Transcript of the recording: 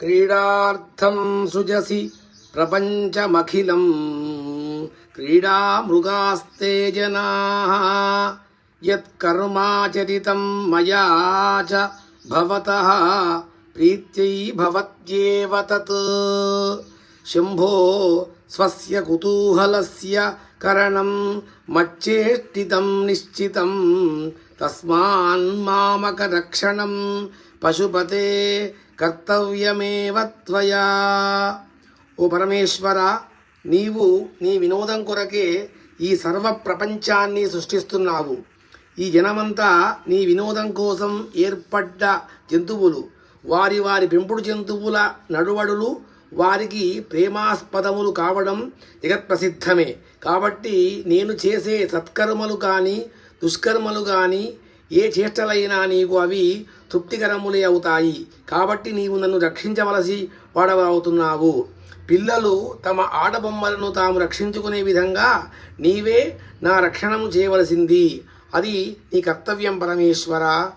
క్రీడార్థం సృజసి ప్రపంచమఖిలం. క్రీడామృగాస్తే జనా యత్కర్మాచరితం మయా చ భవత. ప్రీత్యై భవత్యేవ తత్. శంభో స్వస్య కుతూహలస్య కరణం మచ్చేష్టితం నిశ్చితం. తస్మాన్ మామక రక్షణం పశుపతే కర్తవ్యమేవ త్వయా. ఓ పరమేశ్వర నీవు నీ వినోదం కొరకే ఈ సర్వ ప్రపంచాన్ని సృష్టిస్తున్నావు. ఈ జనమంతా నీ వినోదం కోసం ఏర్పడ్డ జంతువులు. వారి వారి పెంపుడు జంతువుల నడువడులు వారికి ప్రేమాస్పదములు కావడం జగత్ప్రసిద్ధమే. కాబట్టి నేను చేసే సత్కర్మలు కానీ దుష్కర్మలు కానీ ఏ చేష్టలైనా నీకు అవి తృప్తికరములే అవుతాయి. కాబట్టి నీవు నన్ను రక్షించవలసి వాడవవుతున్నావు. పిల్లలు తమ ఆటబొమ్మలను తాము రక్షించుకునే విధంగా నీవే నా రక్షణము చేయవలసింది. అది నీ కర్తవ్యం పరమేశ్వర.